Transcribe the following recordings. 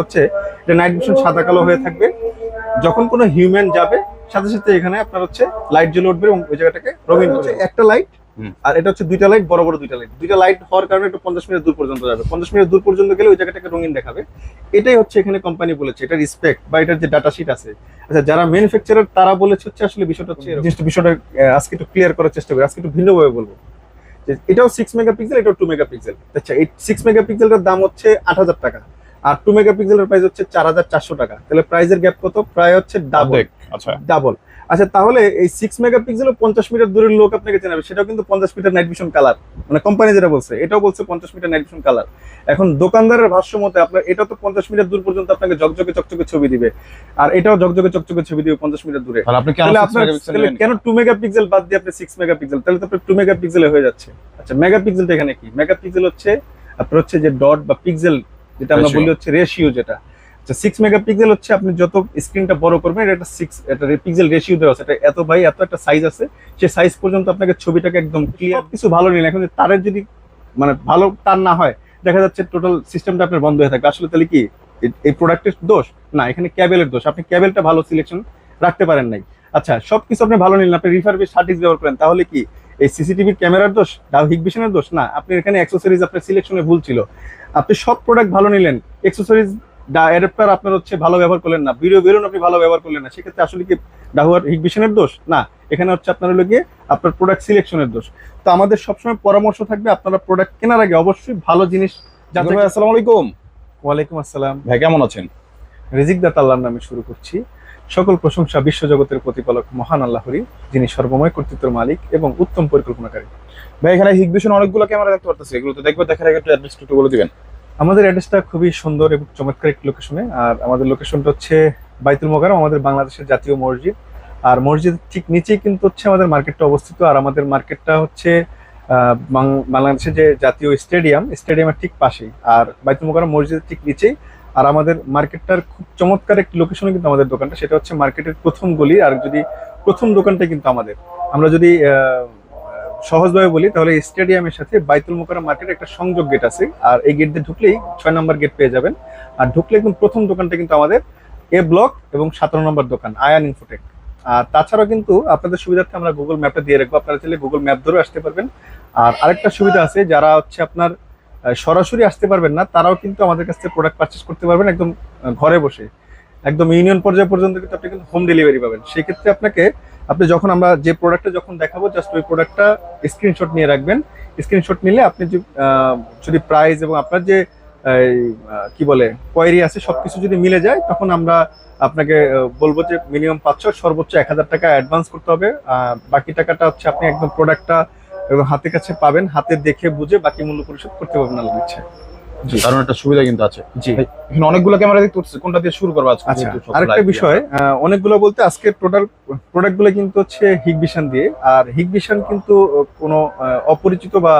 হচ্ছে এটা night vision সাদা কালো হয়ে থাকবে। যখন কোনো হিউম্যান যাবে সাথে সাথে এখানে আপনার হচ্ছে লাইট জ্বলে উঠবে এবং ওই জায়গাটাকে রঙিন হচ্ছে একটা লাইট আর এটা হচ্ছে দুইটা লাইট বড় বড় দুইটা লাইট দুইটা লাইট হওয়ার কারণে একটু পঞ্চাশ মিনিট দূর পর্যন্ত যাবে। পঞ্চাশ মিনিট দূর পর্যন্ত গেলে ওই জায়গাটাকে রঙিন দেখাবে। এটাই হচ্ছে এখানে কোম্পানি বলেছে। এটা রিসপেক্ট বা এটার যে ডাটা শিট আছে। আচ্ছা যারা ম্যানুফ্যাকচারার তারা বলেছে হচ্ছে আসলে বিষয়টা হচ্ছে জিনিসটা বিষয়টা আজকে একটু ক্লিয়ার করার চেষ্টা করি। আজকে একটু ভিন্নভাবে বলব। যে এটাও সিক্স মেগাপিক্সেল এটাও টু মেগাপিক্সেল আচ্ছা এই সিক্স মেগাপিক্সেলটার দাম হচ্ছে আট হাজার টাকা। আর টু মেগাপিক্সেলের প্রাইস হচ্ছে চার হাজার চারশো টাকা। তাহলে প্রাইসের গ্যাপ কত? প্রায় হচ্ছে ডাবল আচ্ছা। ডাবল আচ্ছা তাহলে এই সিক্স মেগাপিক্সেল পঞ্চাশ মিটার দূরের লোক আপনাকে চেনাবে। সেটাও কিন্তু পঞ্চাশ মিটার নাইট ভিশন কালার মানে কোম্পানি যেটা বলছে এটাও বলছে পঞ্চাশ মিটার নাইট ভিশন কালার এখন দোকানদারের ভাষ্য মতে আপনার এটা তো পঞ্চাশ মিটার দূর পর্যন্ত আপনাকে ঝকঝকে চকচকে ছবি দিবে। আর এটাও ঝকঝকে চকচকে ছবি দিবে পঞ্চাশ মিটার দূরে। তাহলে কেন তাহলে 6 আপনার কেন টু মেগাপিক্সেল বাদ দিয়ে আপনি সিক্স মেগাপিক্সেল তাহলে তো আপনার টু মেগাপিক্সেলে হয়ে যাচ্ছে। আচ্ছা মেগাপিক্সেলটা এখানে কি? মেগাপিক্সেল হচ্ছে আপনার হচ্ছে যে ডট বা পিক্সেল যেটা আমরা বলি হচ্ছে রেশিও যেটা। আচ্ছা সিক্স মেগাপিক্সেল হচ্ছে আপনি যত স্ক্রিনটা বড় করবেন এটা একটা সিক্স এটা পিক্সেল রেশিও দেওয়া আছে। এটা এত বাই এত একটা সাইজ আছে সেই সাইজ পর্যন্ত আপনাকে ছবিটাকে একদম ক্লিয়ার কিছু ভালো নিন এখন তারের যদি মানে ভালো তার না হয় দেখা যাচ্ছে টোটাল সিস্টেমটা আপনার বন্ধ হয়ে থাকবে। আসলে তাহলে কি এই প্রোডাক্টের দোষ? না এখানে ক্যাবেলের দোষ। আপনি ক্যাবেলটা ভালো সিলেকশন রাখতে পারেন নাই। আচ্ছা সবকিছু আপনি ভালো নিলেন। আপনি রিফারবিশ ডিস্ক ব্যবহার করেন। তাহলে কি এই সিসিটিভি ক্যামেরার দোষ ডাউ হিগভিশনের দোষ? না আপনি এখানে অ্যাক্সেসরিজ আপনার সিলেকশনে ভুল ছিল। আপনি সব প্রোডাক্ট ভালো নিলেন। অ্যাক্সেসরিজ অ্যাডাপ্টার আপনার হচ্ছে ভালো ব্যবহার করলেন না। ভিডিও বেরোন আপনি ভালো ব্যবহার করলেন না। সেক্ষেত্রে আসলে কি ডাহুয়ার হিগভিশনের দোষ? না এখানে হচ্ছে আপনার হলো গিয়ে আপনার প্রোডাক্ট সিলেকশনের দোষ। তো আমাদের সবসময় পরামর্শ থাকবে আপনারা প্রোডাক্ট কেনার আগে অবশ্যই ভালো জিনিস ভাই আসসালামু আলাইকুম। ওয়ালাইকুম আসসালাম। ভাই কেমন আছেন? রিজিক দাত আল্লাহর নামে শুরু করছি। সকল প্রশংসা বিশ্বজগতের প্রতিপালক মহান আল্লাহরই, যিনি সর্বময় কর্তৃত্বের মালিক এবং উত্তম পরিকল্পনাকারী। ভাই, এখানে হিগভিশন অনেকগুলো ক্যামেরা দেখতে পারতেছি। এগুলো তো দেখবে দেখার আগে একটু অ্যাড্রেস একটু বলে দিবেন। আমাদের অ্যাড্রেসটা খুবই সুন্দর এবং চমৎকার একটি লোকেশনে আর আমাদের লোকেশনটা হচ্ছে বাইতুল মোকারম আমাদের বাংলাদেশের জাতীয় মসজিদ। আর মসজিদ ঠিক নিচেই কিন্তু হচ্ছে আমাদের মার্কেটটা অবস্থিত। আর আমাদের মার্কেটটা হচ্ছে বাংলাদেশের যে জাতীয় স্টেডিয়াম স্টেডিয়ামের ঠিক পাশেই। আর বাইতুল মোকারম মসজিদের ঠিক নিচেই আর আমাদের মার্কেটটার খুব চমৎকার একটি লোকেশনে কিন্তু আমাদের দোকানটা, সেটা হচ্ছে মার্কেটের প্রথম গলি আর যদি প্রথম দোকানটা কিন্তু আমাদের। আমরা যদি সহজভাবে বলি, তাহলে স্টেডিয়ামের সাথে বাইতুল মোকারম মার্কেট একটা সংযোগ গেট আছে। আর এই গেট দিয়ে ঢুকলেই ছয় নম্বর গেট পেয়ে যাবেন। আর ঢুকলে একদম প্রথম দোকানটা কিন্তু আমাদের এ ব্লক এবং সতেরো নম্বর দোকান আয়ান ইনফোটেক আর তাছাড়াও কিন্তু আপনাদের সুবিধার্থে আমরা গুগল ম্যাপটা দিয়ে রাখব। আপনারা চাইলে গুগল ম্যাপ ধরেও আসতে পারবেন। আর আরেকটা সুবিধা আছে, যারা হচ্ছে আপনার সরাসরি আসতে পারবেন না, তারাও কিন্তু আমাদের কাছ থেকে প্রোডাক্ট পারচেস করতে পারবেন একদম ঘরে বসে। একদম ইউনিয়ন পর্যায় পর্যন্ত কিন্তু আপনি কিন্তু হোম ডেলিভারি পাবেন। সেক্ষেত্রে আপনাকে, আপনি যখন আমরা যে প্রোডাক্টটা যখন দেখাবো জাস্ট ওই প্রোডাক্টটা স্ক্রিনশট নিয়ে রাখবেন। স্ক্রিনশট নিলে আপনি যদি প্রাইস এবং আপনার যে কি বলে কোয়ারি আছে, সবকিছু যদি মিলে যায়, তখন আমরা আপনাকে বলব যে মিনিমাম পাঁচশো, সর্বোচ্চ এক হাজার টাকা অ্যাডভান্স করতে হবে। বাকি টাকাটা হচ্ছে আপনি একদম প্রোডাক্টটা এবং হাতের কাছে পাবেন হাতে দেখে বুঝে বাকি মূল্য পরিশোধ করতে পারবেন আল্লাহ ইচ্ছে। কারণ একটা সুবিধা কিন্তু আছে। জি। এখানে অনেকগুলো ক্যামেরা দেখতে পাচ্ছি কোনটা দিয়ে শুরু করব আজকে আচ্ছা আরেকটা বিষয় অনেকগুলো বলতে আজকে টোটাল কিন্তু হচ্ছে হিগভিশন দিয়ে আর হিগভিশন কিন্তু কোনো অপরিচিত বা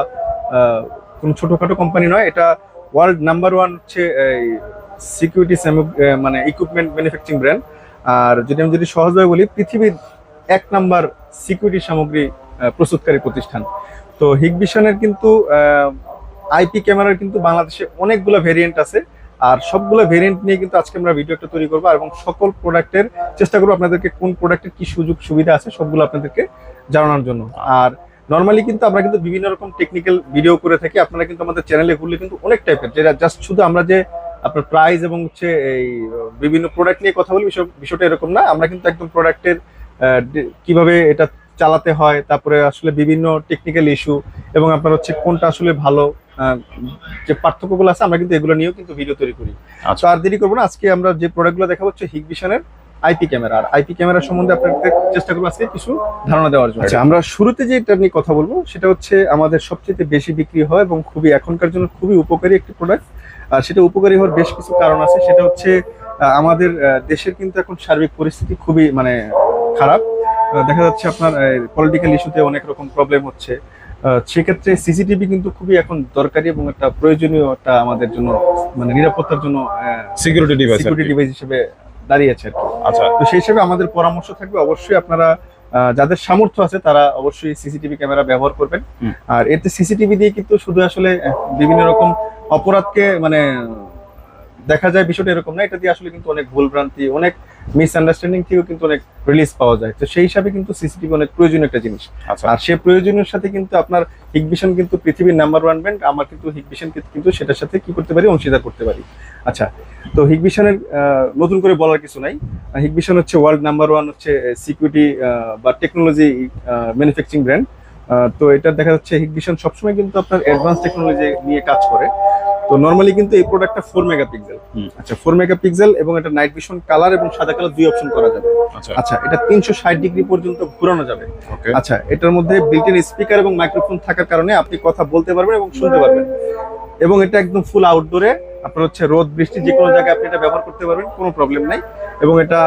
কোনো ছোটখাটো কোম্পানি নয় এটা ওয়ার্ল্ড নাম্বার ওয়ান হচ্ছে সিকিউরিটি মানে ইকুইপমেন্ট ম্যানুফ্যাকচারিং ব্র্যান্ড আর যদি আমি যদি সহজভাবে বলি পৃথিবীর এক নাম্বার সিকিউরিটি সামগ্রী প্রস্তুতকারী প্রতিষ্ঠান। তো হিগভিশনের কিন্তু আইপি ক্যামেরার কিন্তু বাংলাদেশে অনেকগুলো ভেরিয়েন্ট আছে। আর সবগুলো ভেরিয়েন্ট নিয়ে কিন্তু আজকে আমরা ভিডিও একটা তৈরি করব এবং সকল প্রোডাক্টের চেষ্টা করব আপনাদেরকে কোন প্রোডাক্টের কি সুযোগ সুবিধা আছে সবগুলো আপনাদেরকে জানানোর জন্য। আর নর্মালি কিন্তু আমরা কিন্তু বিভিন্ন রকম টেকনিক্যাল ভিডিও করে থাকি। আপনারা কিন্তু আমাদের চ্যানেলে ঘুরলে কিন্তু অনেক টাইপের যেটা জাস্ট শুধু আমরা যে আপনার প্রাইস এবং হচ্ছে এই, বিভিন্ন প্রোডাক্ট নিয়ে কথা বলি বিষয়টা এরকম না। আমরা কিন্তু একদম প্রোডাক্টের কীভাবে এটা চালাতে হয় তারপরে আসলে বিভিন্ন টেকনিক্যাল ইস্যু এবং আপনার হচ্ছে কোনটা আসলে ভালো যে পার্থক্যগুলো আছে আমরা কিন্তু এগুলো নিয়েও কিন্তু ভিডিও তৈরি করি। আচ্ছা। তো আর দেরি করব না আজকে আমরা যে প্রোডাক্টগুলো দেখাবো হচ্ছে হিগভিশনের আইপি ক্যামেরা আর আইপি ক্যামেরা সম্বন্ধে আপনাদের চেষ্টা করব আজকে কিছু ধারণা দেওয়ার জন্য। আচ্ছা আমরা শুরুতে যে এটা নিয়ে কথা বলব সেটা হচ্ছে আমাদের সবচেয়ে বেশি বিক্রি হয় এবং খুবই এখনকার জন্য খুবই উপকারী একটি প্রোডাক্ট আর সেটা উপকারী হওয়ার বেশ কিছু কারণ আছে। সেটা হচ্ছে আমাদের দেশের কিন্তু এখন সার্বিক পরিস্থিতি খুবই মানে খারাপ। দেখা যাচ্ছে আপনার পলিটিক্যাল ইস্যুতে অনেক রকম প্রবলেম হচ্ছে। সেক্ষেত্রে সিসিটিভি কিন্তু খুবই এখন দরকারি এবং একটা প্রয়োজনীয় একটা আমাদের জন্য মানে নিরাপত্তার জন্য সিকিউরিটি ডিভাইস সিকিউরিটি ডিভাইস হিসেবে দাঁড়িয়েছে আচ্ছা। তো সেই হিসেবে আমাদের পরামর্শ থাকবে অবশ্যই আপনারা যাদের সামর্থ্য আছে তারা অবশ্যই সিসিটিভি ক্যামেরা ব্যবহার করবেন। আর এতে সিসিটিভি দিয়ে কিন্তু শুধু আসলে বিভিন্ন রকম অপরাধকে মানে দেখা যায় বিষয়টা এরকম না এটা দিয়ে আসলে কিন্তু অনেক ভুল ভ্রান্তি অনেক মিসআন্ডারস্ট্যান্ডিং থেকেও কিন্তু অনেক রিলিজ পাওয়া যায়। তো সেই হিসাবে কিন্তু সিসিটিভি অনেক প্রয়োজনীয় একটা জিনিস। আচ্ছা। আর সে প্রয়োজনের সাথে কিন্তু আপনার হিগভিশন কিন্তু পৃথিবীর নাম্বার ওয়ান ব্র্যান্ড আমার কিন্তু হিগভিশন কিন্তু সেটার সাথে কি করতে পারি অংশীদার করতে পারি। আচ্ছা তো হিগভিশনের নতুন করে বলার কিছু নাই। হিগভিশন হচ্ছে ওয়ার্ল্ড নাম্বার ওয়ান হচ্ছে সিকিউরিটি বা টেকনোলজি ম্যানুফ্যাকচারিং ব্র্যান্ড তো এটা দেখা যাচ্ছে হিগভিশন সবসময় কিন্তু আপনার অ্যাডভান্স টেকনোলজি নিয়ে কাজ করে। তো নর্মালি কিন্তু এই প্রোডাক্টটা ফোর মেগাপিক্সেল। আচ্ছা ফোর মেগাপিক্সেল এবং এটা নাইট ভিশন কালার এবং সাদা কালার দুই অপশন করা যাবে। আচ্ছা। আচ্ছা এটা তিনশো ষাট ডিগ্রি পর্যন্ত ঘোরানো যাবে। ওকে আচ্ছা এটার মধ্যে বিল্ট ইন স্পিকার এবং মাইক্রোফোন থাকার কারণে আপনি কথা বলতে পারবেন এবং শুনতে পারবেন। এবং এটা একদম ফুল আউটডোরে আপনার হচ্ছে রোদ বৃষ্টি যে কোনো জায়গায় আপনি এটা ব্যবহার করতে পারবেন কোনো প্রবলেম নাই। এবং এটা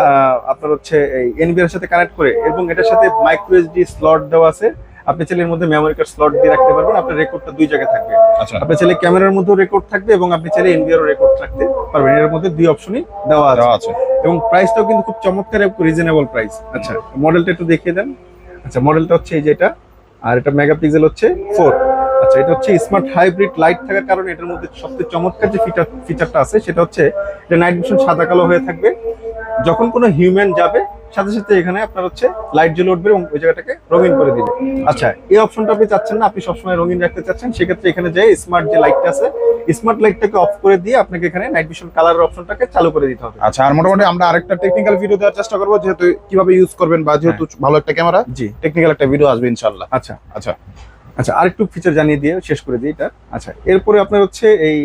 আপনার হচ্ছে এই এনবিআর সাথে কানেক্ট করে এবং এটার সাথে মাইক্রো এসডি স্লট দেওয়া আছে। আপনি চাইলে এর মধ্যে মেমোরি কার্ড স্লট দিয়ে রাখতে পারবেন আপনার রেকর্ডটা দুই জায়গায় থাকবে। আচ্ছা। আপনি চাইলে ক্যামেরার মধ্যেও রেকর্ড থাকবে এবং আপনি চাইলে এনবিআর রেকর্ড রাখতে পারবেন। এর মধ্যে দুই অপশনই দেওয়া আছে। এবং প্রাইসটাও কিন্তু খুব চমৎকার এবং রিজনেবল প্রাইস আচ্ছা মডেলটা একটু দেখিয়ে দেন। আচ্ছা মডেলটা হচ্ছে এই যেটা আর এটা মেগাপিক্সেল হচ্ছে ফোর আচ্ছা এটা হচ্ছে স্মার্ট হাইব্রিড লাইট থাকার কারণে এটার মধ্যে সবচেয়ে চমৎকার যে ফিচার ফিচারটা আছে সেটা হচ্ছে এটা নাইট ভিশন সাদা কালো হয়ে থাকবে। যখন কোনো হিউম্যান যাবে সাথে সাথে এখানে আপনার হচ্ছে লাইট জ্বলে উঠবে এবং ওই জায়গাটাকে রঙিন করে দিবে। আচ্ছা এই অপশনটা আপনি চাচ্ছেন না আপনি সবসময় রঙিন রাখতে চাচ্ছেন সেক্ষেত্রে এখানে যে স্মার্ট যে লাইটটা আছে স্মার্ট লাইটটাকে অফ করে দিয়ে আপনাকে এখানে নাইট ভিশন কালারের অপশনটাকে চালু করে দিতে হবে। আচ্ছা আর মোটামুটি আমরা আরেকটা টেকনিক্যাল ভিডিও দেওয়ার চেষ্টা করব যেহেতু কীভাবে ইউজ করবেন বা যেহেতু ভালো একটা ক্যামেরা জি। টেকনিক্যাল একটা ভিডিও আসবে ইনশাল্লাহ আচ্ছা। আচ্ছা। আচ্ছা আরেকটু ফিচার জানিয়ে দিয়ে শেষ করে দিই এটা। আচ্ছা এরপরে আপনার হচ্ছে এই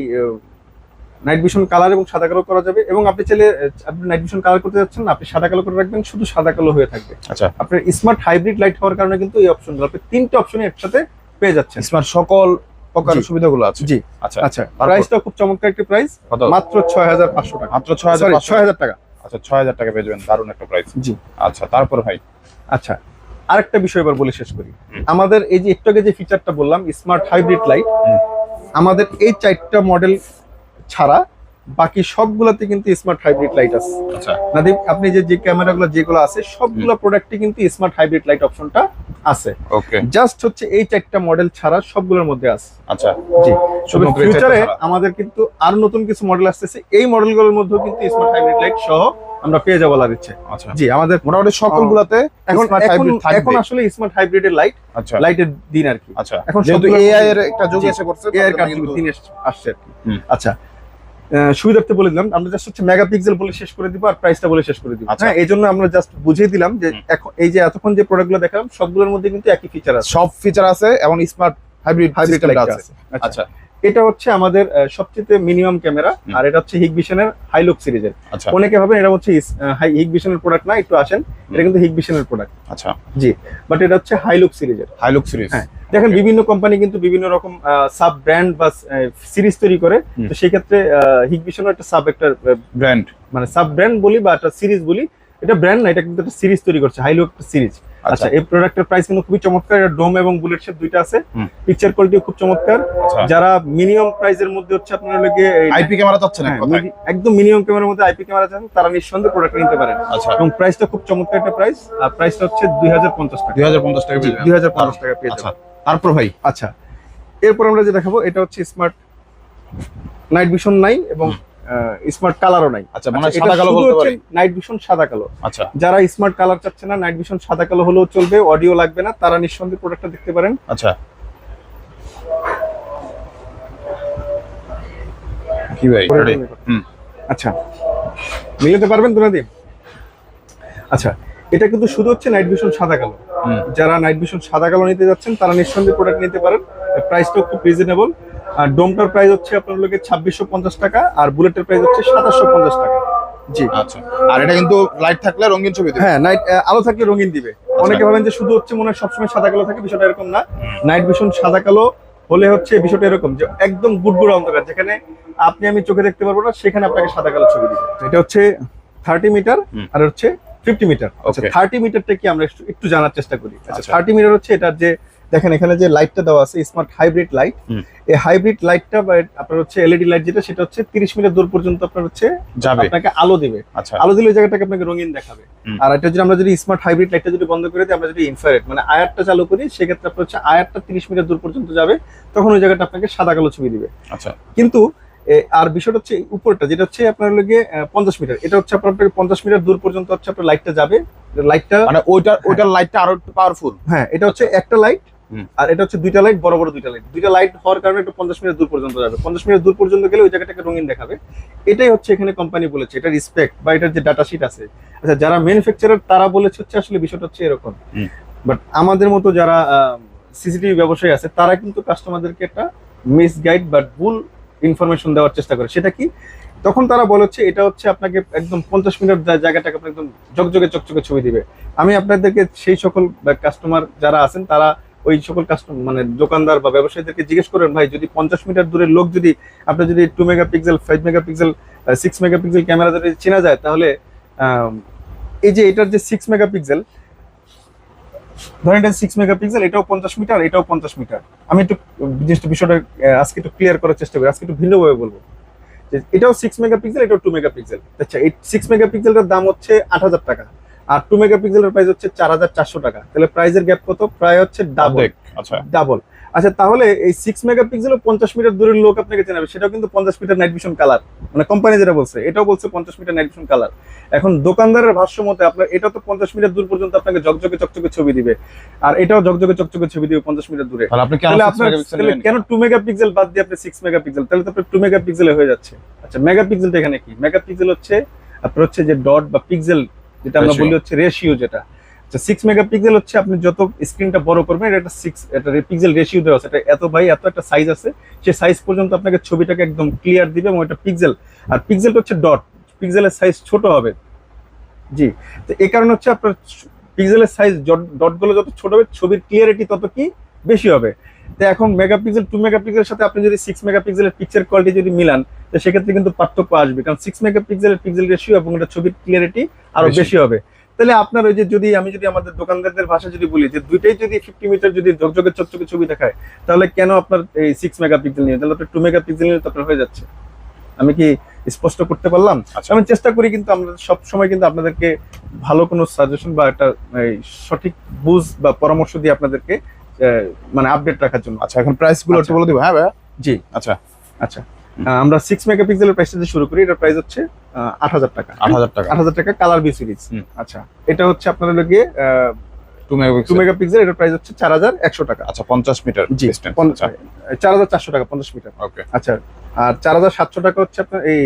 নাইট ভিশন কালার এবং সাদা কালো করা যাবে এবং আপনি চাইলে আপনি নাইট ভিশন কালার করতে যাচ্ছেন আপনি সাদা কালো করে রাখবেন শুধু সাদা কালো হয়ে থাকবে। আচ্ছা। আপনার স্মার্ট হাইব্রিড লাইট হওয়ার কারণে কিন্তু এই অপশন আপনি তিনটে অপশনই একসাথে পেয়ে যাচ্ছেন। স্মার্ট সকল প্রকার সুবিধাগুলো আছে। জি। আচ্ছা। আচ্ছা প্রাইসটা খুব চমৎকার একটা প্রাইস মাত্র ছয় হাজার পাঁচশো টাকা। মাত্র ছয় হাজার সরি পাঁচশো? ছয় হাজার টাকা। আচ্ছা ছয় হাজার টাকা পেয়ে যাবেন দারুণ একটা প্রাইস জি। আচ্ছা তারপর ভাই? আচ্ছা আরেকটা বিষয় এবার বলে শেষ করি। আমাদের এই যে একটু আগে যে ফিচারটা বললাম স্মার্ট হাইব্রিড লাইট আমাদের এই চারটা মডেল ছাড়া বাকি সবগুলোতে কিন্তু স্মার্ট হাইব্রিড লাইট আছে। আচ্ছা। নাদিব আপনি যে যে ক্যামেরাগুলো যেগুলো আছে সবগুলো প্রোডাক্টে কিন্তু স্মার্ট হাইব্রিড লাইট অপশনটা আছে। ওকে জাস্ট হচ্ছে এই চারটা মডেল ছাড়া সবগুলোর মধ্যে আছে। আচ্ছা। জি। তবে ফিউচারে আমাদের কিন্তু আর নতুন কিছু মডেল আসতেছে। এই মডেলগুলোর মধ্যেও কিন্তু স্মার্ট হাইব্রিড লাইট সহ আমরা পেয়ে যাব ইচ্ছে আচ্ছা। জি আমাদের মোটামুটি সকলগুলাতে এখন স্মার্ট এখন হাইব্রিড থাকবে। এখন আসলে স্মার্ট হাইব্রিডের লাইট আচ্ছা। লাইটের দিন আর কি। আচ্ছা। এখন যেহেতু এআই এর একটা যুগ এসে করছে এর তার কিন্তু- দিন আসছে। আচ্ছা। সুবিধার্থে বলে দিলাম। আমরা জাস্ট হচ্ছে মেগাপিক্সেল বলে শেষ করে দিব আর প্রাইসটা বলে শেষ করে দিব। আচ্ছা। হ্যাঁ এই জন্য আমরা জাস্ট বুঝিয়ে দিলাম যে এখন এই যে এতক্ষণ যে প্রোডাক্টগুলো দেখালাম সবগুলোর মধ্যে কিন্তু একই ফিচার আছে। সব ফিচার আছে এবং স্মার্ট হাইব্রিড হাইব্রিড আছে। আচ্ছা। আচ্ছা। এটা হচ্ছে আমাদের সবচেয়ে মিনিমাম ক্যামেরা আর এটা হচ্ছে হিগভিশনের হাইলুক সিরিজের। আচ্ছা। অনেকে ভাবেন এটা হচ্ছে হিগভিশনের প্রোডাক্ট না একটু আসেন। এটা কিন্তু হিগভিশনের প্রোডাক্ট আচ্ছা। জি বাট এটা হচ্ছে হাইলুক সিরিজের। HiLook series. হ্যাঁ। দেখেন বিভিন্ন কোম্পানি কিন্তু বিভিন্ন রকম সাব ব্র্যান্ড বা সিরিজ তৈরি করে। তো সেই ক্ষেত্রে হিগভিশনও একটা সাব একটা ব্র্যান্ড মানে সাব ব্র্যান্ড বলি বা একটা সিরিজ বলি এটা ব্র্যান্ড না এটা কিন্তু একটা সিরিজ তৈরি করছে হাইলো একটা সিরিজ আচ্ছা এই প্রোডাক্টের প্রাইস কিন্তু খুবই চমৎকার। এটা ডোম এবং বুলেট শেপ দুইটা আছে। পিকচার কোয়ালিটিও খুব চমৎকার। আচ্ছা। যারা মিনিমাম প্রাইসের মধ্যে হচ্ছে আপনার লগে আইপি ক্যামেরা চাচ্ছেন একদম মিনিমাম ক্যামেরার মধ্যে আইপি ক্যামেরা চান তারা নিঃসন্দেহে প্রোডাক্ট নিতে পারেন। আচ্ছা। এবং প্রাইসটা খুব চমৎকার একটা প্রাইস আর প্রাইসটা হচ্ছে দুই হাজার পঞ্চাশ টাকা। দুই হাজার পঞ্চাশ টাকা পেয়ে যাবেন। দুই হাজার পঞ্চাশ টাকা পেয়ে আচ্ছা। যাবেন। তারপর ভাই? আচ্ছা। এরপর আমরা যে দেখাবো এটা হচ্ছে স্মার্ট নাইট ভিশন নাই এবং স্মার্ট কালারও নাই। আচ্ছা মানে সাদা কালো বলতে পারি? নাইট ভিশন সাদা কালো। আচ্ছা। যারা স্মার্ট কালার চাচ্ছে না নাইট ভিশন সাদা কালো হলেও চলবে অডিও লাগবে না তারা নিঃসন্দেহে প্রোডাক্টটা দেখতে পারেন। আচ্ছা। কি ভাই? আচ্ছা। মিলাতে পারবেন দুনাদিন আচ্ছা এটা কিন্তু শুধু হচ্ছে নাইট ভিশন সাদা কালো। যারা নাইট ভিশন সাদা কালো নিতে যাচ্ছেন তারা নিঃসন্দেহে প্রোডাক্ট নিতে পারেন। প্রাইসটাও খুব রিজনেবল আর ডোমটার প্রাইস হচ্ছে আপনার লোকে ছাব্বিশশো পঞ্চাশ টাকা আর বুলেটের প্রাইস হচ্ছে সাতাশশো পঞ্চাশ টাকা। জি। আচ্ছা। আর এটা কিন্তু লাইট থাকলে রঙিন ছবি দেবে। হ্যাঁ নাইট আলো থাকলে রঙিন দিবে। অনেকে ভাবেন যে শুধু হচ্ছে মনে হয় সবসময় সাদা কালো থাকে বিষয়টা এরকম না। নাইট ভিশন সাদা কালো হলে হচ্ছে বিষয়টা এরকম যে একদম গুড়গুড় অন্ধকার যেখানে আপনি আমি চোখে দেখতে পারব না সেখানে আপনাকে সাদা কালো ছবি দিবে। এটা হচ্ছে থার্টি মিটার। আর হচ্ছে ফিফটি মিটার আচ্ছা. থার্টি মিটারটা কি আমরা একটু- একটু জানার চেষ্টা করি। আচ্ছা আচ্ছা। থার্টি মিটার হচ্ছে এটার যে দেখেন এখানে যে লাইটটা দেওয়া আছে স্মার্ট হাইব্রিড লাইট এই হাইব্রিড লাইটটা বা আপনার হচ্ছে এলইডি লাইট যেটা সেটা হচ্ছে তিরিশ মিটার দূর পর্যন্ত আপনার হচ্ছে যাবে। আপনাকে আলো দিবে। আচ্ছা। আলো দিলে ওই জায়গাটাকে আপনাকে রঙিন দেখাবে। আর এটা যদি আমরা যদি স্মার্ট হাইব্রিড লাইটটা যদি বন্ধ করে দিই আমরা যদি ইনফ্রারেড মানে আয়ারটা চালু করি সেক্ষেত্রে আপনার হচ্ছে আয়ারটা তিরিশ মিটার দূর পর্যন্ত যাবে তখন ওই জায়গাটা আপনাকে সাদা কালো ছবি দিবে। আচ্ছা। কিন্তু আর বিষয়টা হচ্ছে উপরটা যেটা হচ্ছে আপনার লগে পঞ্চাশ মিটার এটা হচ্ছে আপনার পঞ্চাশ মিটার দূর পর্যন্ত হচ্ছে আপনার লাইটটা যাবে। লাইটটা মানে ওইটা ওইটার লাইটটা আরও একটু পাওয়ারফুল হ্যাঁ এটা হচ্ছে একটা লাইট। আর এটা হচ্ছে দুইটা লাইট বড় বড় দুইটা লাইট দুইটা লাইট হওয়ার কারণে একটু পঞ্চাশ মিনিট দূর পর্যন্ত যাবে। পঞ্চাশ মিনিট দূর পর্যন্ত গেলে ওই জায়গাটাকে রঙিন দেখাবে। এটাই হচ্ছে এখানে কোম্পানি বলেছে। এটা রিসপেক্ট বা এটার যে ডাটা শিট আছে। আচ্ছা যারা ম্যানুফ্যাকচারার তারা বলেছে হচ্ছে আসলে বিষয়টা হচ্ছে এরকম। বাট আমাদের মতো যারা সিসিটিভি ব্যবসায়ী আছে তারা কিন্তু কাস্টমারদেরকে একটা মিস গাইড বা ভুল ইনফরমেশন দেওয়ার চেষ্টা করে। সেটা কি? তখন তারা বলে হচ্ছে এটা হচ্ছে আপনাকে একদম পঞ্চাশ মিনিট জায়গাটাকে আপনার একদম জকজকে চকচকে ছবি দিবে। আমি আপনাদেরকে সেই সকল কাস্টমার যারা আছেন তারা ওই সকল কাস্টমার মানে দোকানদার বা ব্যবসায়ীদেরকে জিজ্ঞেস করেন, ভাই, যদি পঞ্চাশ মিটার দূরের লোক যদি আপনার যদি two megapixel five megapixel six megapixel camera যদি চেনা যায়, তাহলে এই যে এটার যে সিক্স মেগাপিক্সেল ধরেন এটা সিক্স মেগাপিক্সেল এটাও পঞ্চাশ মিটার, এটাও পঞ্চাশ মিটার। আমি একটু, জিনিসটা, বিষয়টা আজকে একটু ক্লিয়ার করার চেষ্টা করি, আজকে একটু ভিন্নভাবে বলব। এটাও সিক্স মেগাপিক্সেল এটাও টু মেগাপিক্সেল আচ্ছা এই সিক্স মেগাপিক্সেলটার দাম হচ্ছে আট হাজার টাকা। আর টু মেগাপিক্সেলের প্রাইস হচ্ছে চার হাজার চারশো টাকা। তাহলে প্রাইসের গ্যাপ কত? প্রায় হচ্ছে ডাবল আচ্ছা। ডাবল আচ্ছা তাহলে এই সিক্স মেগাপিক্সেল পঞ্চাশ মিটার দূরের লোক আপনাকে চেনাবে সেটাও কিন্তু পঞ্চাশ মিটার নাইট ভিশন কালার মানে কোম্পানি যেটা বলছে এটাও বলছে পঞ্চাশ মিটার নাইট ভিশন কালার এখন দোকানদারের ভাষ্য মতে আপনার এটা তো পঞ্চাশ মিটার দূর পর্যন্ত আপনাকে ঝকঝকে চকচকে ছবি দিবে। আর এটাও ঝকঝকে চকচকে ছবি দিবে পঞ্চাশ মিটার দূরে। তাহলে কেন তাহলে 6 আপনার? কেন টু মেগাপিক্সেল বাদ দিয়ে আপনি সিক্স মেগাপিক্সেল তাহলে তো আপনার টু মেগাপিক্সেলে হয়ে যাচ্ছে। আচ্ছা মেগাপিক্সেলটা এখানে কি? মেগাপিক্সেল হচ্ছে আপনার হচ্ছে যে ডট বা পিক্সেল যেটা আমরা বলি হচ্ছে রেশিও যেটা। আচ্ছা সিক্স মেগাপিক্সেল হচ্ছে আপনি যত স্ক্রিনটা বড় করবেন এটা একটা সিক্স এটা পিক্সেল রেশিও দেওয়া আছে। এটা এত বাই এত একটা সাইজ আছে সেই সাইজ পর্যন্ত আপনাকে ছবিটাকে একদম ক্লিয়ার দিবে এবং এটা পিক্সেল আর পিক্সেলটা হচ্ছে ডট পিক্সেলের সাইজ ছোট হবে। জি তো এই কারণে হচ্ছে আপনার পিক্সেলের সাইজ ডটগুলো যত ছোট হবে ছবির ক্লিয়ারিটি তত কি? বেশি হবে। তো এখন মেগাপিক্সেল টু মেগাপিক্সেলের সাথে আপনি যদি সিক্স মেগাপিক্সেলের পিকচার কোয়ালিটি যদি মিলান তো সেক্ষেত্রে কিন্তু পার্থক্য আসবে। কারণ সিক্স মেগাপিক্সেলের পিক্সেল রেশিও এবং এটা ছবির ক্লিয়ারিটি আরও বেশি। হবে। তাহলে আপনার ওই যে যদি আমি যদি আমাদের দোকানদারদের ভাষা যদি বলি যে দুইটাই যদি ফিফটি মিটার যদি ঝকঝকে চকচকে ছবি দেখায় তাহলে কেন আপনার এই সিক্স মেগাপিক্সেল নিয়ে? তাহলে আপনার টু মেগাপিক্সেল নিয়ে তো আপনার হয়ে যাচ্ছে। আমি কি স্পষ্ট করতে পারলাম? আচ্ছা। আমি চেষ্টা করি কিন্তু আমরা সব সময় কিন্তু আপনাদেরকে ভালো কোনো সাজেশন বা একটা সঠিক বুঝ বা পরামর্শ দিয়ে আপনাদেরকে মানে আপডেট রাখার জন্য। আচ্ছা এখন প্রাইসগুলো একটু আচ্ছা। বলে দিব। হ্যাঁ ভাইয়া? জি। আচ্ছা আচ্ছা। আমরা সিক্স মেগাপিক্সেলের প্রাইসটা দিয়ে শুরু করি। এটার প্রাইস হচ্ছে আট হাজার টাকা। আট হাজার টাকা। আট হাজার টাকা কালার বি সিরিজ আচ্ছা এটা হচ্ছে আপনার লগে টু টু মেগাপিক্সেল মেগাপিক্সেল এটার প্রাইস হচ্ছে চার হাজার একশো টাকা। আচ্ছা পঞ্চাশ মিটার জি আচ্ছা। চার হাজার চারশো টাকা পঞ্চাশ মিটার ওকে আচ্ছা আর চার হাজার সাতশো টাকা হচ্ছে আপনার এই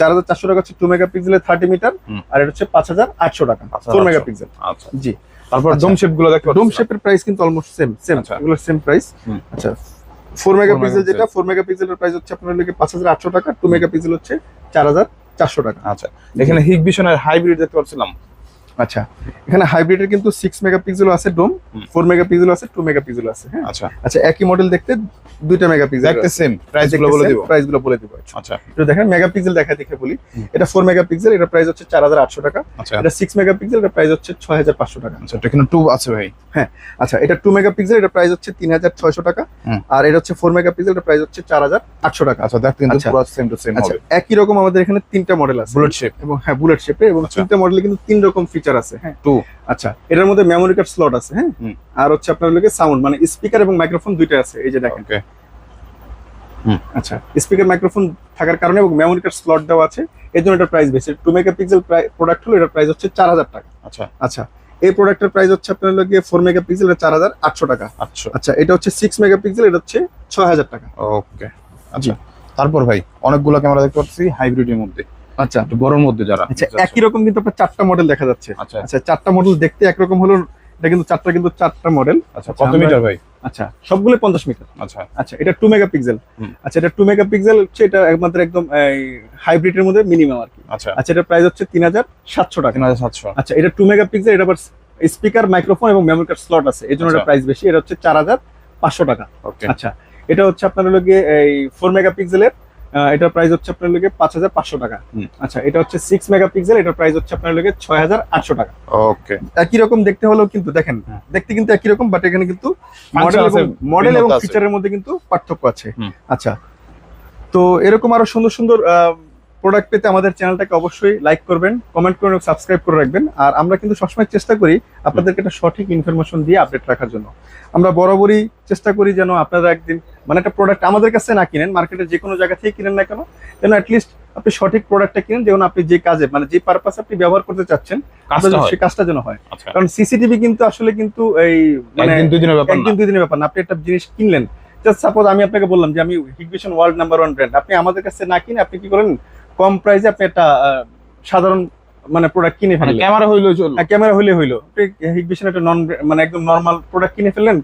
চার হাজার চারশো টাকা হচ্ছে টু মেগাপিক্সেলের থার্টি মিটার আর এটা হচ্ছে পাঁচ হাজার আটশো টাকা 5,800 ফোর মেগাপিক্সেল আচ্ছা। জি। তারপর আচ্ছা। ডোম শেপগুলো দেখো ডোম শেপের প্রাইস কিন্তু অলমোস্ট সেম সেম আচ্ছা। এগুলো সেম প্রাইস আচ্ছা ফোর মেগাপিক্সেল megapixel। যেটা ফোর মেগাপিক্সেলের প্রাইস হচ্ছে আপনার লোকে পাঁচ হাজার আটশো টাকা টু মেগাপিক্সেল হচ্ছে চার হাজার চারশো টাকা আচ্ছা এখানে হিগ ভিশনের হাইব্রিড দেখতে পাচ্ছিলাম আচ্ছা এখানে হাইব্রিডের কিন্তু সিক্স মেগাপিক্সেল আছে ডোম হুম। ফোর মেগাপিক্সেল আছে টু মেগাপিক্সেল আছে হ্যাঁ? আচ্ছা। আচ্ছা একই মডেল দেখতে দুইটা মেগাপিক্সেল দেখতে সেম প্রাইসগুলো বলে দিব। প্রাইসগুলো বলে দিব আচ্ছা। একটু দেখেন মেগাপিক্সেল দেখা দেখে বলি। এটা ফোর মেগাপিক্সেল এটা প্রাইস হচ্ছে চার হাজার আটশো টাকা। আচ্ছা। এটা সিক্স মেগাপিক্সেল এটা প্রাইস হচ্ছে ছয় হাজার পাঁচশো টাকা। আচ্ছা এটা এখানে টু আছে ভাই। হ্যাঁ আচ্ছা এটা টু মেগাপিক্সেল এটা প্রাইস হচ্ছে তিন হাজার ছয়শো টাকা। আর এটা হচ্ছে ফোর মেগাপিক্সেল এটা প্রাইস হচ্ছে চার হাজার আটশো টাকা। আচ্ছা দেখতে কিন্তু আচ্ছা। পুরো সেম টু সেম আচ্ছা একই রকম আমাদের এখানে তিনটা মডেল আছে। বুলেট শেপ এবং হ্যাঁ বুলেট শেপে এবং আচ্ছা। তিনটা মডেলে কিন্তু তিন রকম ফিচার আছে। হ্যাঁ। টু আচ্ছা। এটার মধ্যে মেমোরি কার্ড স্লট আছে হ্যাঁ? আর হচ্ছে আপনার লোকে সাউন্ড মানে স্পিকার এবং মাইক্রোফোন দুইটা আছে এই যে দেখেন। ওকে আচ্ছা স্পিকার মাইক্রোফোন থাকার কারণে এবং মেমোরি কার্ড স্লট দেওয়া আছে এই জন্য এটার প্রাইস বেশি। টু মেগাপিক্সেল প্রোডাক্ট হলো এটার প্রাইস হচ্ছে চার হাজার টাকা। আচ্ছা। আচ্ছা এই প্রোডাক্টের প্রাইস হচ্ছে আপনার লোকে ফোর মেগাপিক্সেল চার হাজার আটশো টাকা। আচ্ছা আচ্ছা এটা হচ্ছে সিক্স মেগাপিক্সেল এটা হচ্ছে ছয় হাজার টাকা। ওকে আচ্ছা। তারপর ভাই অনেকগুলো ক্যামেরা দেখতে পাচ্ছি হাইব্রিডের মধ্যে। আচ্ছা। বড়র মধ্যে যারা আচ্ছা একই রকম কিন্তু আপনার চারটা মডেল দেখা যাচ্ছে। আচ্ছা। আচ্ছা চারটা মডেল দেখতে একরকম হলো এটা কিন্তু চারটা কিন্তু চারটা মডেল আচ্ছা কত মিটার ভাই? আচ্ছা সবগুলো পঞ্চাশ মিটার। আচ্ছা। আচ্ছা এটা টু মেগাপিক্সেল। আচ্ছা এটা টু মেগাপিক্সেল হচ্ছে এটা একমাত্র একদম হাইব্রিডের মধ্যে মিনিমাম আর কি। আচ্ছা। আচ্ছা এটা প্রাইস হচ্ছে তিন হাজার সাতশো টাকা। তিন হাজার সাতশো। আচ্ছা এটা টু মেগাপিক্সেল এটা আবার স্পিকার মাইক্রোফোন এবং মেমোরি কার্ড স্লট আছে। এই জন্য এটা আচ্ছা। প্রাইস বেশি। এটা হচ্ছে চার হাজার পাঁচশো টাকা। ওকে আচ্ছা এটা হচ্ছে আপনার লগে এই ফোর মেগাপিক্সেলের এটার প্রাইস হচ্ছে আপনার লগে পাঁচ হাজার পাঁচশো টাকা। আচ্ছা এটা হচ্ছে সিক্স মেগাপিক্সেল এটার প্রাইস হচ্ছে আপনার লগে ছয় হাজার আটশো টাকা। ওকে একই রকম দেখতে হলেও কিন্তু দেখেন হুম। দেখতে কিন্তু একই রকম বাট এখানে কিন্তু মডেল এবং মডেল এবং ফিচারের মধ্যে কিন্তু পার্থক্য আছে। আচ্ছা তো এরকম আরও সুন্দর সুন্দর প্রোডাক্ট পেতে আমাদের চ্যানেলটাকে অবশ্যই লাইক করবেন কমেন্ট করবেন সাবস্ক্রাইব করে রাখবেন। আর আমরা কিন্তু সবসময় চেষ্টা করি আপনাদেরকে একটা সঠিক ইনফরমেশন দিয়ে আপডেট রাখার জন্য। আমরা বরাবরই চেষ্টা করি যেন আপনারা একদিন মানে একটা প্রোডাক্ট আমাদের কাছে না কিনেন মার্কেটে যে কোনো জায়গা থেকে কিনেন না কেন যেন অ্যাটলিস্ট আপনি সঠিক প্রোডাক্টটা কিনেন যেমন আপনি যে কাজে মানে যে পারপাস আপনি ব্যবহার করতে চাচ্ছেন সেই কাজটা যেন হয়। আচ্ছা। কারণ সিসিটিভি কিন্তু আসলে কিন্তু এই মানে একদিন দুই দিনের ব্যাপার না। একদিন দুই দিনের ব্যাপার না। আপনি একটা জিনিস কিনলেন জাস্ট সাপোজ আমি আপনাকে বললাম যে আমি Hikvision world number one brand আপনি আমাদের কাছে না কিনে আপনি কি করেন? কম প্রাইসে আপনি একটা সাধারণ মানে প্রোডাক্ট কিনে মানে ফেললেন। ক্যামেরা হইলেও চলবে হ্যাঁ, ক্যামেরা হলে হইল। হিগভিশন একটা নন মানে একদম নর্মাল প্রোডাক্ট কিনে ফেললেন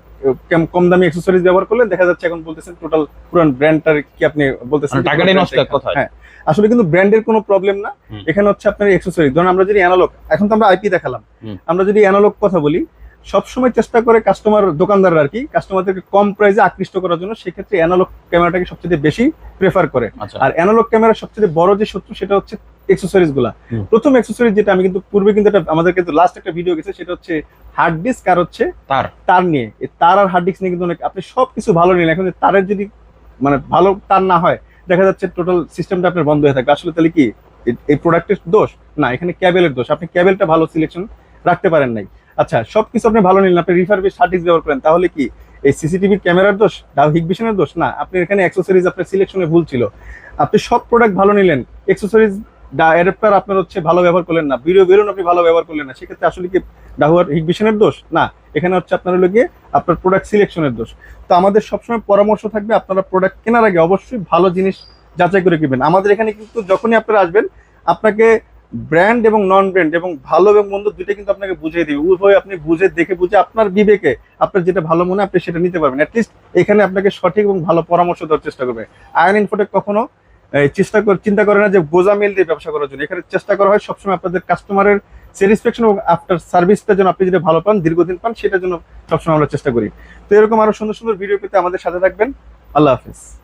কেম- দামি অ্যাক্সেসরিজ ব্যবহার করলেন দেখা যাচ্ছে এখন বলতেছেন টোটাল পুরান ব্র্যান্ডটার কি আপনি বলতেছেন মানে টাকাটাই নষ্ট কথায়। হ্যাঁ আসলে কিন্তু ব্র্যান্ডের কোনো প্রবলেম না। এখানে হচ্ছে আপনার অ্যাক্সেসরিজ ধরুন আমরা যদি অ্যানালগ এখন তো আমরা আইপি দেখালাম। আমরা যদি অ্যানালগ কথা বলি সবসময় চেষ্টা করে কাস্টমার দোকানদাররা আর কি কাস্টমারদেরকে কম প্রাইসে আকৃষ্ট করার জন্য সেক্ষেত্রে অ্যানালগ ক্যামেরাটাকে সবচেয়ে বেশি প্রেফার করে। আচ্ছা। আর অ্যানালগ ক্যামেরার সবচেয়ে বড় যে শত্রু সেটা হচ্ছে এক্সেসরিজগুলা প্রথম এক্সেসরিজ যেটা আমি কিন্তু পূর্বে কিন্তু আমাদের কিন্তু লাস্ট একটা ভিডিও গেছে সেটা হচ্ছে হার্ড ডিস্ক আর হচ্ছে তার। তার নিয়ে। তার আর হার্ড ডিস্ক নিয়ে কিন্তু অনেক আপনি সবকিছু ভালো নিলেন। এখন তারের যদি মানে ভালো তার না হয় দেখা যাচ্ছে টোটাল সিস্টেমটা আপনার বন্ধ হয়ে থাকবে। আসলে তাহলে কি এই প্রোডাক্টের দোষ? না এখানে ক্যাবেলের দোষ। আপনি ক্যাবেলটা ভালো সিলেকশন রাখতে পারেন নাই। আচ্ছা সবকিছু আপনি ভালো নিলেন, আপনি রিফারবিশ হার্ড ব্যবহার করেন, তাহলে কি এই সিসিটিভি ক্যামেরার দোষ? ডাউ হিগভিশনের দোষ? না আপনি এখানে অ্যাক্সেসরিজ আপনার সিলেকশনে ভুল ছিল। আপনি সব প্রোডাক্ট ভালো নিলেন অ্যাক্সেসরিজ অ্যাডাপ্টার আপনার হচ্ছে ভালো ব্যবহার করলেন না ভিডিও বেরোন আপনি ভালো ব্যবহার করলেন না, সেক্ষেত্রে আসলে কি ডাহুয়ার হিগভিশনের দোষ? না, এখানে হচ্ছে আপনার হলো গিয়ে আপনার প্রোডাক্ট সিলেকশনের দোষ। তো আমাদের সবসময় পরামর্শ থাকবে, আপনারা প্রোডাক্ট কেনার আগে অবশ্যই ভালো জিনিস যাচাই করে কিনবেন। আমাদের এখানে কিন্তু যখনই আপনারা আসবেন, আপনাকে ব্র্যান্ড এবং নন ব্র্যান্ড এবং ভালো এবং মন্দ দুইটা কিন্তু আপনাকে বুঝিয়ে দিবে। উভয় আপনি বুঝে, দেখে বুঝে আপনার বিবেকে আপনার যেটা ভালো মনে আপনি সেটা নিতে পারবেন। অ্যাটলিস্ট এখানে আপনাকে সঠিক এবং ভালো পরামর্শ দেওয়ার চেষ্টা করবে। আয়ন ইনফোটেক কখনো চেষ্টা চিন্তা করে না যে বোঝা মেল দিয়ে ব্যবসা করার জন্য। এখানে চেষ্টা করা হয় সবসময় আপনাদের কাস্টমারের স্যাটিসফ্যাকশন এবং আফটার সার্ভিসটা যেন আপনি যেটা ভালো পান, দীর্ঘদিন পান, সেটার জন্য সবসময় আমরা চেষ্টা করি। তো এরকম আরও সুন্দর সুন্দর ভিডিও পেতে আমাদের সাথে থাকবেন। আল্লাহ হাফিজ।